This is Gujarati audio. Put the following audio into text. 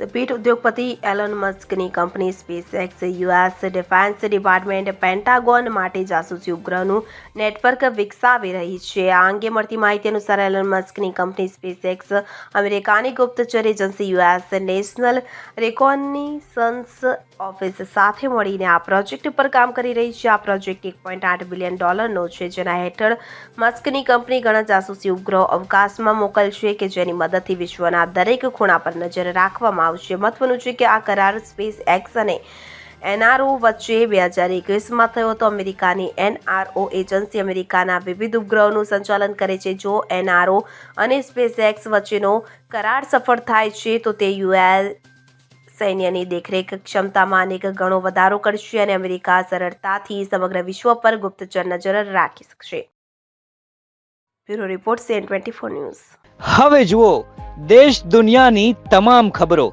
સ્પીડ ઉદ્યોગપતિ એલન મસ્કની company Space X US defence department Pentagon માટે જાસૂસી ઉપગ્રહનું નેટવર્ક વિકસાવી રહી છે. આ અંગે મળતી માહિતી અનુસાર એલન મસ્કની કંપની સ્પેસ એક્સ અમેરિકાની ગુપ્તચર agency US national reconnaissance office સાથે મળીને આ પ્રોજેક્ટ પર કામ કરી રહી છે. આ પ્રોજેક્ટ એક પોઈન્ટ આઠ બિલિયન ડોલરનો છે, જેના હેઠળ મસ્કની કંપની ઘણા જાસૂસી ઉપગ્રહો અવકાશમાં મોકલશે કે જેની મદદથી વિશ્વના દરેક ખૂણા પર નજર રાખવામાં આવશે. મહત્વનું છે કે આ કરાર સ્પેસ એક્સ અને એનઆરઓ વચ્ચે બે હજાર એકવીસમાં થયો હતો. અમેરિકાની એનઆરઓ એજન્સી અમેરિકાના વિવિધ ઉપગ્રહોનું સંચાલન કરે છે. જો એનઆરઓ અને સ્પેસ એક્સ વચ્ચેનો કરાર સફળ થાય છે, તો તે યુએસ સૈન્યની દેખરેખ ક્ષમતામાં અનેક ગણો વધારો કરશે અને અમેરિકા સરળતાથી સમગ્ર વિશ્વ પર ગુપ્તચર નજર રાખી શકશે. Bureau report CN twenty news. હવે જુઓ, દેશ દુનિયાની તમામ ખબરો.